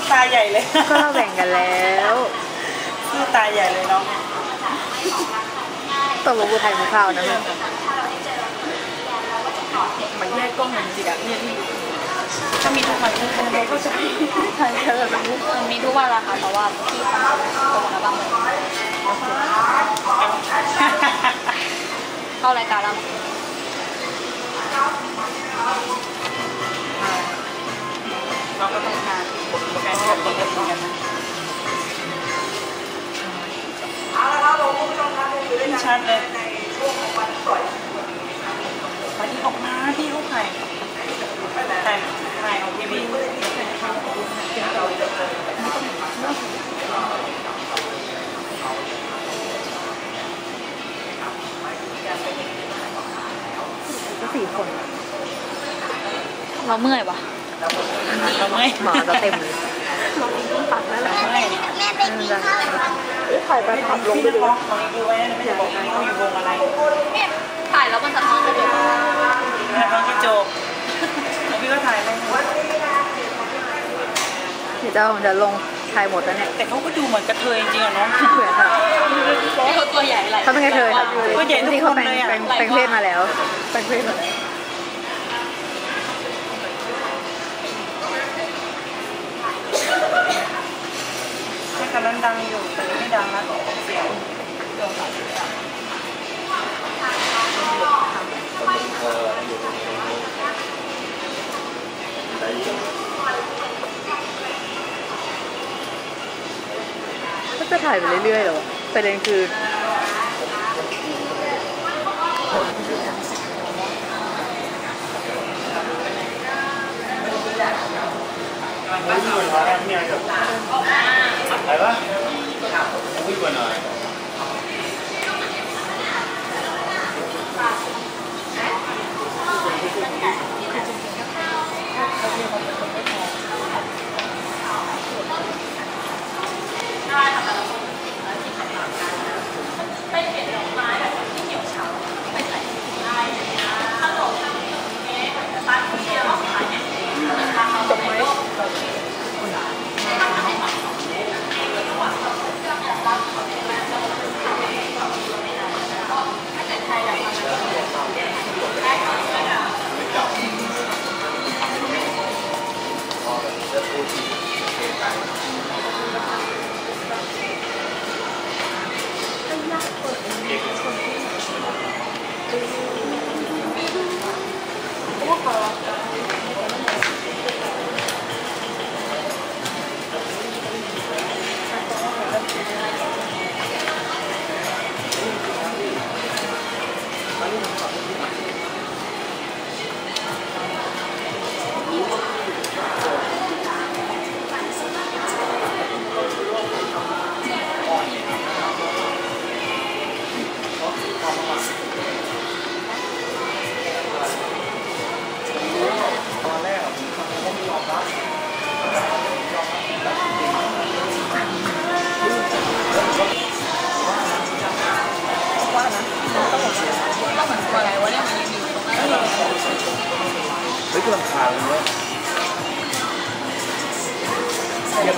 ดตาใหญ่เลยก็เราแบ่งกันแล้วพูดตาใหญ่เลยน้องตกลงกูไทยมุกข้าวนะมึงมันแยกกล้องเหมือนจริงอะเนี่ยที่ถ้ามีทุกวันทุกวันก็จะไทยเธอเป็นมุกมันมีทุกวันละค่ะแต่ว่าพี่เขาโกงแล้วบ้างเลยเข้ารายการแล้วมั้งเราก็ต้องการ การทำปกติกันนะขึ้นชัดเลยวันที่ออกมาพี่ลูกไข่ไข่ไข่ของพี่บีก็สี่คน เราเมื่อยปะเราไม่หมาจะเต็มเลย ปักนั่นแหละไม่ไข่ไปขับลงพี่ไปจะดูฟ้องของดูไว้นะไม่จะบอกพี่เขาอยู่วงอะไรเนี่ยถ่ายแล้วมันสะท้อนกระจกนะน้องกระจกแล้วพี่ก็ถ่ายลงเดี๋ยวจะผมจะลงไทยหมดแล้วเนี่ย แต่เขาก็ดูเหมือนกระเทยจริงๆอะน้องเหมือนค่ะเขาตัวใหญ่ไหลเขาเป็นกระเทยค่ะก็ใหญ่ทุกที่คเขานแปลงเลยอะแปลงแปลงเพศมาแล้วแปลงเพศมาแล้ว ที่ตอนนั้น ดังอยู่แต่ไม่ดังแล้วเสียงก็จะถ่ายไปเรื่อยๆหรอประเด็นคือต้องเหมือนตัวอะไรวะเนี่ยมันยืนอยู่ตรงนั้นเฮ้ยกำลังคาเลยเว้ยเรียกได้ยัง เรียกไ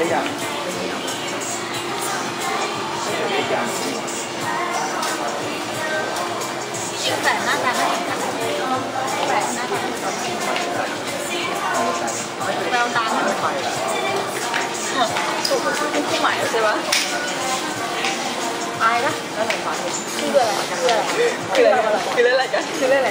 ด้ยังแต่หน้าตาไม่เหมือนกันแต่หน้าตาไม่เหมือนกันแววตาเหมื อายนะแล้วไหนมาชื่ออะไรคืออะไรคืออะไรคืออะไรกันคืออะไร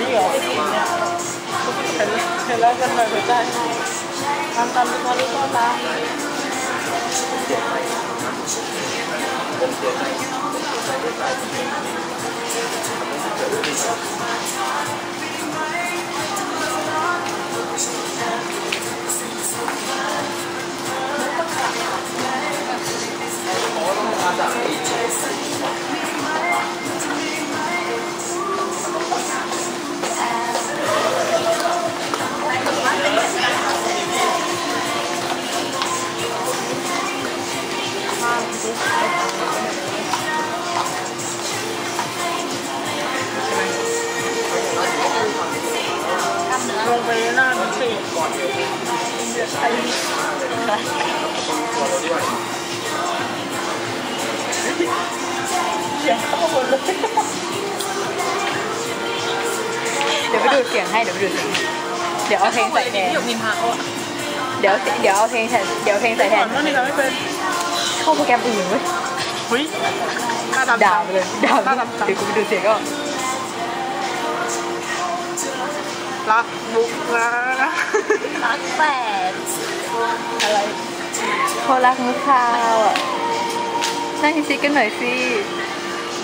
นี้เหรอผู้หญิงเนี่ยเห็นเห็นแล้วกันหน่อยหัวใจทำตามตามตามนี้ก็ตาม เสียงเข้าหมดเลยเดี๋ยวไปดูดเสียงให้เดี๋ยวไปดูดเสียงให้เดี๋ยวเอาเพลงใส่แทนหยกนินทาเขาเดี๋ยวเดี๋ยวเอาเพลงแทนเดี๋ยวเพลงใส่แทก่อนนว่านี่เราไม่เป็นเข้าโปรแกรมอื่นเว้ยเฮ้ยหน้าดำด่าไปเลยด่าหน้าไปดำเดี๋ยวกูไปดูเสียงก็รักบุกนะรักแปดอะไรเขารักมุกคาวอะนั่งชิดกันหน่อยสิ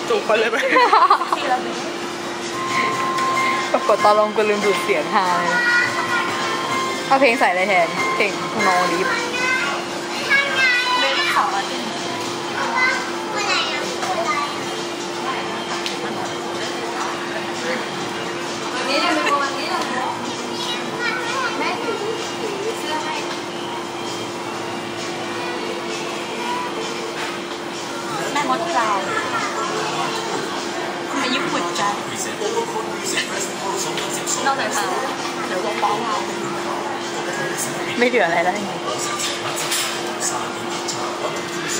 จูบไปเลยไปปรากฏตอนลงกูลืมดูดเสียงฮาเลยนะเอาเพลงใส่อะไรแทนเพลงโนลิฟ นอกจากเขาเดี๋ยวลงป้องเราไม่เหลืออะไรแล้วจริง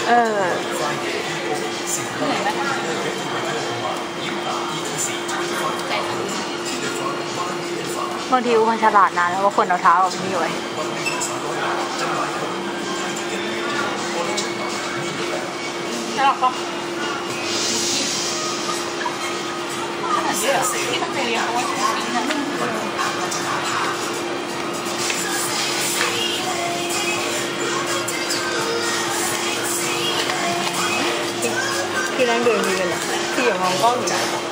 เออบางทีกูมันฉลาดนะแล้วก็คนเอาเท้าออกนี่ไว้ใช่หรอปะขนาดนี้เหรอที่ตั้งใจเรียนเอาไว้ปีนั้นที่นั่งเดินมีกั นเหรอที่อย่ามอ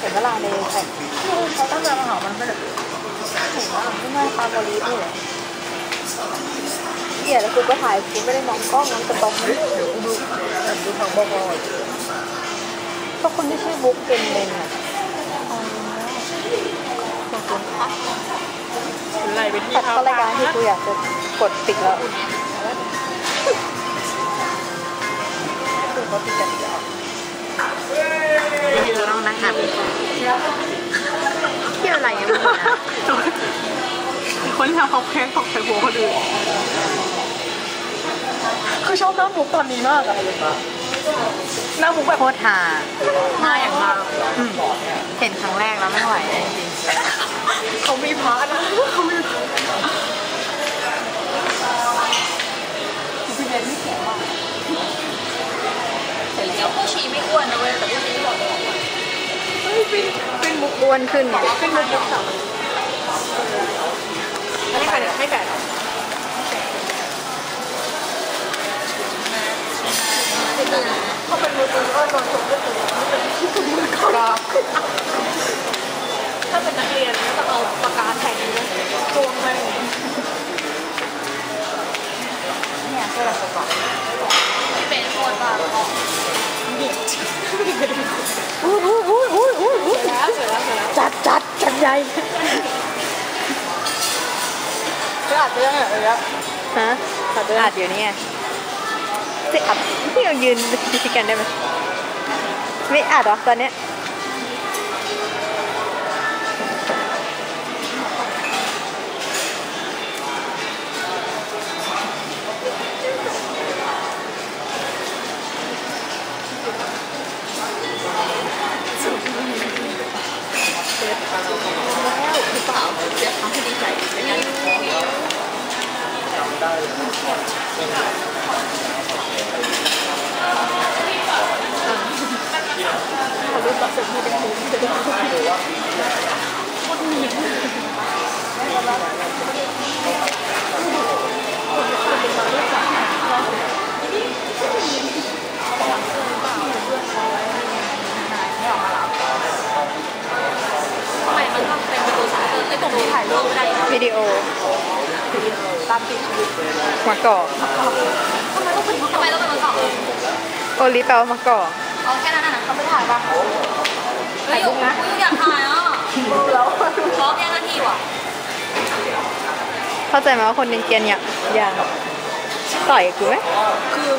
เห็นเวลาในแท็กเขาตั้งใจมาหามันไม่ได้เห็นว่าไม่น่าตามบอลีฟเลยเหี้ยแล้วกูก็ถ่ายกูไม่ได้มองกล้องมันกระตรงเลยเดี๋ยวกูดูดูทางบอก ก็คนที่ชื่อบุ๊กเป็นเลนอะขอบคุณค่ะไหลไปที่ตัดเท้าเข้ารายการที่กูอยากจะกดปิดแล้วคือเขาปิดกันแล้วจะต้องนั่งอัดเที่ยวอะไรยังไม่รู้นะคนที่ทำเขาแค้นตกใส่หัวคนอื่นคือชอบหน้าบุกตอนนี้มากอะ หน้าบุกแบบโคตรฮาหน้าอย่างเราเห็นครั้งแรกแล้วไม่ไหวเลยจริงเขามีพาร์ทนะเขามีผู้ชีไม่อ้วนนะเว้ยแต่ผู้ชีบอกเป็นมุกอ้วนขึ้นไงขึ้นมายุคสามให้ใครเนี่ยให้แก่ เขาเป็นมือปืนก็โดนชกด้วยตัวถ้าเป็นนักเรียนก็ต้องเอาปากกาแทงเลยจวงแม่งเนี่ยเสื้อเราประกอบเป็นโคตรบ้าอุ้ยอุ้ยอุ้ยอุ้ยอุ้ยอุ้ยจัดจัดจัดใหญ่ก็อาจจะยังไงเลยอะฮะอัดอยู่นี่ไง จะอัดที่เรายืนพิกันได้ไหมไม่อัดหรอตอนเนี้ยแล้วหรือเปล่าเสียความดีใจเป็นไง ทำไมมันต้องเป็นประตูสามเออไอ้ตรงนี้ถ่ายรูปไม่ได้ วิดีโอตามติดชีวิตมะกอกทำไมต้องเป็นทำไมต้องเป็นมันสองโอลิแปลว่ามะกอกเอาแค่นั้นนะเขาไม่ถ่ายป่ะ ถ่ายอยู่อยู่อยากถ่ายอะแล้วพร้อมยังนาทีว่ะเข้าใจไหมว่าคนเกรียนๆอย่างอยากต่อยกูไหมคือ